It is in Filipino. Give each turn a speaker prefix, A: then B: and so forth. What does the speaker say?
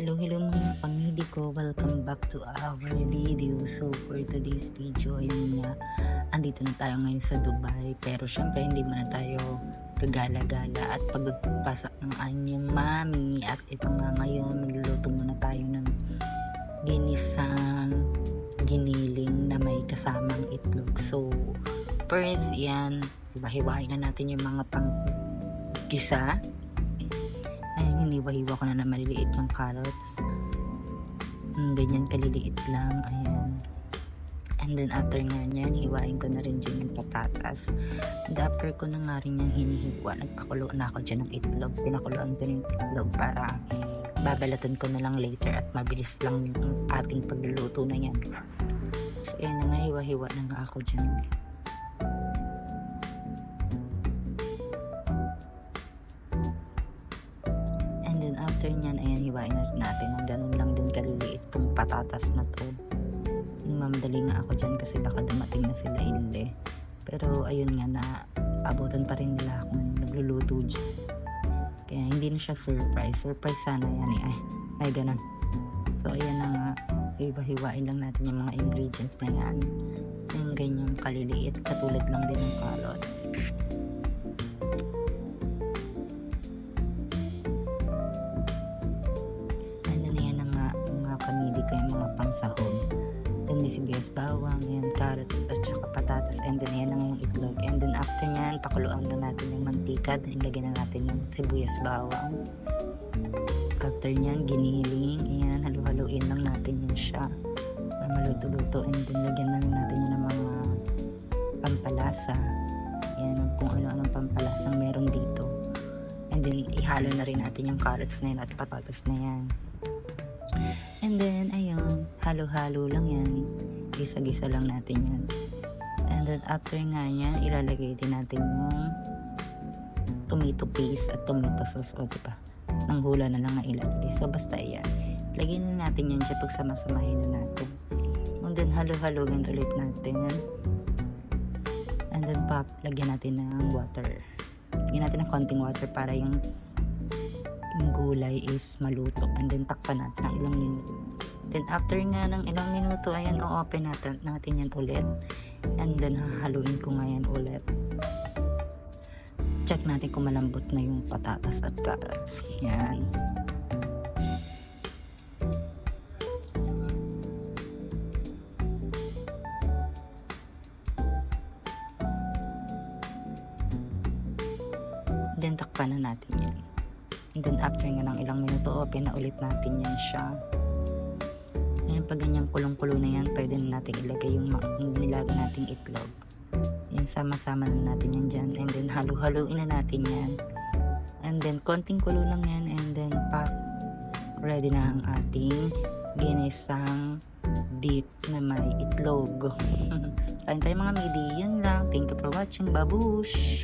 A: Hello, hello mga pamili ko. Welcome back to our video. So, for today's video, ayun nga, andito na tayo ngayon sa Dubai. Pero syempre, hindi muna tayo gagala-gala at pagpasa ng anyong mami. At ito nga ngayon, magluluto muna tayo ng ginisang giniling na may kasamang itlog. So, first, yan, hiwa-hiwain na natin yung mga pang gisa hiniwa-hiwa ko na na maliliit yung carrots. Mm, ganyan kaliliit lang. Ayan. And then after nga niyan, hiwain ko na rin dyan yung patatas. And after ko na nga rin yung hinihiwa, nagpakulo na ako dyan ng itlog. Pinakuloan ko ng itlog para babalatan ko na lang later at mabilis lang yung ating pagluluto na yan. So ayan na nga, hiwa-hiwa na nga ako dyan. And then after nyan, ayan, hiwain na natin. Ang ganun lang din kaliliit tong patatas na to. Mamadali nga ako dyan kasi baka dumating na sila hindi. Pero ayun nga na abutan pa rin nila akong nagluluto dyan. Kaya hindi na siya surprise. Surprise sana yan eh. Ay, ay ganun. So ayan na nga. Hiwa-hiwain lang natin yung mga ingredients na yan. Yung ganyang kaliliit. Katulad lang din ng carrots. Yung mga pangsahog. Then may sibuyas bawang, yan, carrots, at saka patatas, and then yan ang yung itlog. And then after nyan, pakuluan na natin yung mantika, then ilagyan na natin yung sibuyas bawang. After nyan, giniling, yan, halu-haluin lang natin yan siya. Para maluto-luto, and then lagyan na natin yan ng mga pampalasa. Yan, kung ano-anong pampalasang meron dito. And then, ihalo na rin natin yung carrots na yun at patatas na yan. And then, ayun, halo-halo lang yan. Gisa-gisa lang natin yan. And then, after nga yan, ilalagay din natin yung tomato paste at tomato sauce. O, diba? Nang hula na lang na ilalagay. So, basta yan. Lagyan na natin yan dyan pag samasamahin na natin. And then, halo-haloin ulit natin. And then, pop, lagyan natin ng water. Lagyan natin ng konting water para yung yung gulay is maluto and then takpan natin ng ilang minuto. Then after nga ng ilang minuto, ayan, o-open natin, natin yan ulit. And then hahaluin ko nga yan ulit. Check natin kung malambot na yung patatas at carrots. Yan. Then takpan na natin yan. And then after nga ng ilang minuto, open na ulit natin yan siya. Ngayon pag ganyang kulong-kulo na yan, pwede na natin ilagay yung, yung nilagay nating itlog. Yan, sama-sama na natin yan dyan. And then halu-haluin na natin yan. And then konting kulo lang yan. And then pak, ready na ang ating ginisang beef na may itlog. Kain tayo mga midi. Yun lang. Thank you for watching. Babush!